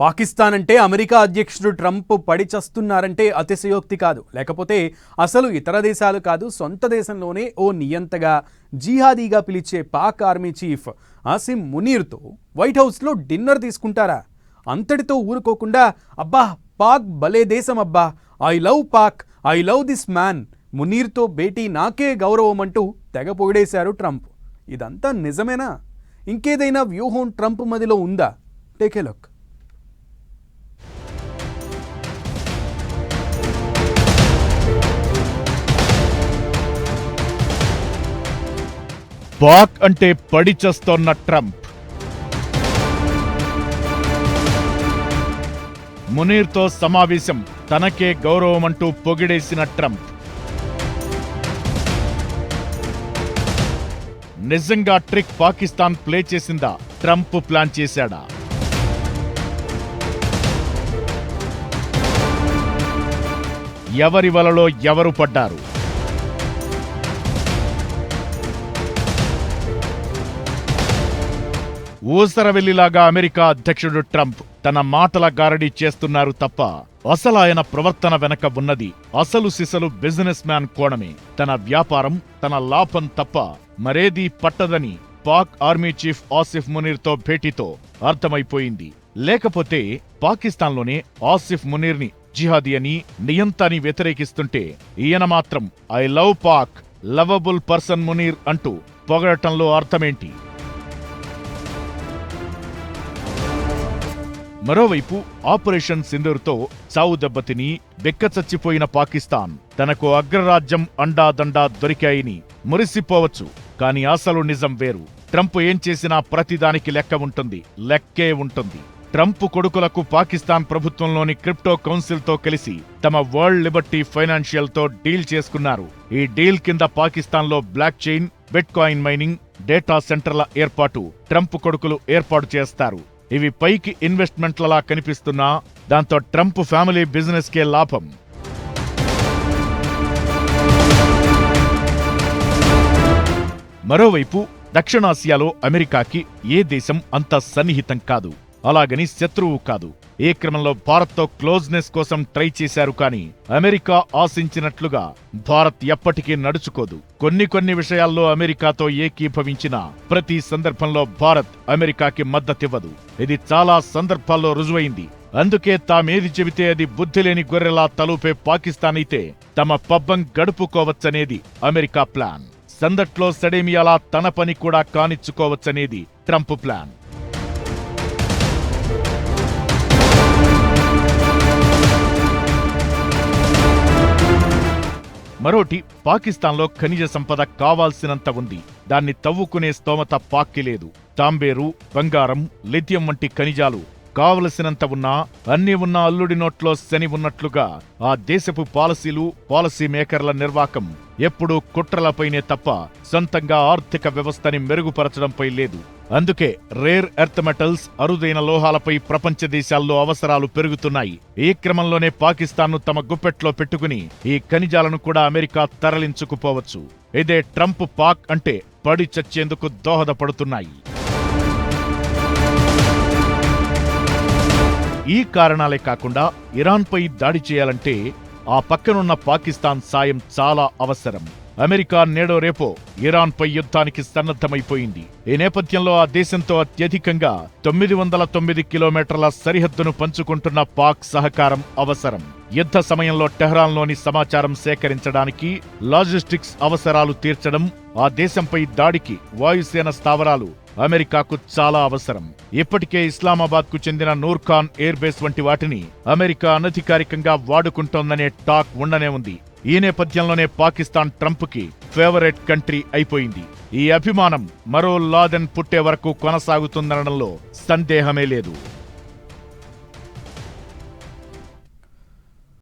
పాకిస్తాన్ అంటే అమెరికా అధ్యక్షుడు ట్రంప్ పడి చస్తున్నారంటే అతిశయోక్తి కాదు. లేకపోతే అసలు ఇతర దేశాలు కాదు సొంత దేశంలోనే ఓ నియంతగా జీహాదీగా పిలిచే పాక్ ఆర్మీ చీఫ్ ఆసిమ్ మునీర్తో వైట్ హౌస్లో డిన్నర్ తీసుకుంటారా? అంతటితో ఊరుకోకుండా అబ్బా పాక్ భలే దేశం అబ్బా. I love Pak I love this man. మునీర్తో భేటీ నాకే గౌరవం అంటూ తెగ పొగిడేశారు ట్రంప్. ఇదంతా నిజమేనా? ఇంకేదైనా వ్యూహం ట్రంప్ మదిలో ఉందా? టేకే లుక్. పాక్ అంటే పడి చస్తోన్న ట్రంప్. మునీర్తో సమావేశం తనకే గౌరవమంటూ పొగిడేసిన ట్రంప్. నిజంగా ట్రిక్ పాకిస్తాన్ ప్లే చేసిందా? ట్రంప్ ప్లాన్ చేశాడా? ఎవరి వలలో ఎవరు పడ్డారు? ఊసరవెల్లిలాగా అమెరికా అధ్యక్షుడు ట్రంప్ తన మాటల గారడీ చేస్తున్నారు తప్ప అసలు ఆయన ప్రవర్తన వెనక ఉన్నది అసలు సిసలు బిజినెస్ మ్యాన్ కోణమే. తన వ్యాపారం తన లాభం తప్ప మరేదీ పట్టదని పాక్ ఆర్మీ చీఫ్ ఆసిఫ్ మునీర్తో భేటీతో అర్థమైపోయింది. లేకపోతే పాకిస్తాన్లోనే ఆసిఫ్ మునీర్ని జిహాదీ అని నియంతాని వ్యతిరేకిస్తుంటే ఈయన మాత్రం I love Pak lovable person Munir అంటూ పొగడటంలో అర్థమేంటి? మరోవైపు ఆపరేషన్ సింధూర్తో చావు దెబ్బతిని బెక్కచచ్చిపోయిన పాకిస్తాన్. తనకు అగ్రరాజ్యం అండాదండా దొరికాయని మురిసిపోవచ్చు కాని అసలు నిజం వేరు. ట్రంప్ ఏం చేసినా ప్రతిదానికి లెక్క ఉంటుంది లెక్కే ఉంటుంది. ట్రంప్ కొడుకులకు పాకిస్తాన్ ప్రభుత్వంలోని క్రిప్టో కౌన్సిల్తో కలిసి తమ వరల్డ్ లిబర్టీ ఫైనాన్షియల్తో డీల్ చేసుకున్నారు. ఈ డీల్ కింద పాకిస్తాన్లో blockchain bitcoin mining data సెంటర్ల ఏర్పాటు ట్రంప్ కొడుకులు ఏర్పాటు చేస్తారు. ఇవి పైకి ఇన్వెస్ట్మెంట్లలా కనిపిస్తున్నా దాంతో ట్రంప్ ఫ్యామిలీ బిజినెస్కే లాభం. మరోవైపు దక్షిణాసియాలో అమెరికాకి ఏ దేశం అంత సన్నిహితం కాదు. అలాగని శత్రువు కాదు. ఏ క్రమంలో భారత్తో క్లోజ్నెస్ కోసం ట్రై చేశారు కానీ అమెరికా ఆశించినట్లుగా భారత్ ఎప్పటికీ నడుచుకోదు. కొన్ని కొన్ని విషయాల్లో అమెరికాతో ఏకీభవించిన ప్రతి సందర్భంలో భారత్ అమెరికాకి మద్దతివ్వదు. ఇది చాలా సందర్భాల్లో రుజువైంది. అందుకే తామేది చెబితే అది బుద్ధిలేని గొర్రెలా తలూపే పాకిస్తాన్ అయితే తమ పబ్బం గడుపుకోవచ్చనేది అమెరికా ప్లాన్. సందట్లో సడేమియాలా తన పని కూడా కానిచ్చుకోవచ్చనేది ట్రంప్ ప్లాన్. మరోటి పాకిస్తాన్లో ఖనిజ సంపద కావాల్సినంత ఉంది. దాన్ని తవ్వుకునే స్తోమత పాక్కి లేదు. తాంబేరు బంగారం లిథియం వంటి ఖనిజాలు కావలసినంత ఉన్నా అన్ని ఉన్న అల్లుడి నోట్లో శని ఉన్నట్లుగా ఆ దేశపు పాలసీలు పాలసీ మేకర్ల నిర్వాకం ఎప్పుడూ కుట్రలపైనే తప్ప సొంతంగా ఆర్థిక వ్యవస్థని మెరుగుపరచడంపై లేదు. అందుకే రేర్ ఎర్త్ మెటల్స్ అరుదైన లోహాలపై ప్రపంచ దేశాల్లో అవసరాలు పెరుగుతున్నాయి. ఈ క్రమంలోనే పాకిస్తాన్ను తమ గుప్పెట్లో పెట్టుకుని ఈ ఖనిజాలను కూడా అమెరికా తరలించుకుపోవచ్చు. ఇదే ట్రంప్ పాక్ అంటే పడి చచ్చేందుకు దోహదపడుతున్నాయి. ఈ కారణాలే కాకుండా ఇరాన్పై దాడి చేయాలంటే ఆ పక్కనున్న పాకిస్తాన్ సాయం చాలా అవసరం. అమెరికా నేడో రేపో ఇరాన్పై యుద్ధానికి సన్నద్ధమైపోయింది. ఈ నేపథ్యంలో ఆ దేశంతో అత్యధికంగా తొమ్మిది వందల తొమ్మిది కిలోమీటర్ల సరిహద్దును పంచుకుంటున్న పాక్ సహకారం అవసరం. యుద్ధ సమయంలో టెహ్రాన్లోని సమాచారం సేకరించడానికి లాజిస్టిక్స్ అవసరాలు తీర్చడం ఆ దేశంపై దాడికి వాయుసేన స్థావరాలు అమెరికాకు చాలా అవసరం. ఇప్పటికే ఇస్లామాబాద్కు చెందిన నూర్ఖాన్ ఎయిర్ బేస్ వంటి వాటిని అమెరికా అనధికారికంగా వాడుకుంటోందనే టాక్ ఉండనే ఉంది. ఈ నేపథ్యంలోనే పాకిస్తాన్ ట్రంప్కి ఫేవరెట్ కంట్రీ అయిపోయింది. ఈ అభిమానం మరో లాదెన్ పుట్టే వరకు కొనసాగుతుందనడంలో సందేహమే లేదు.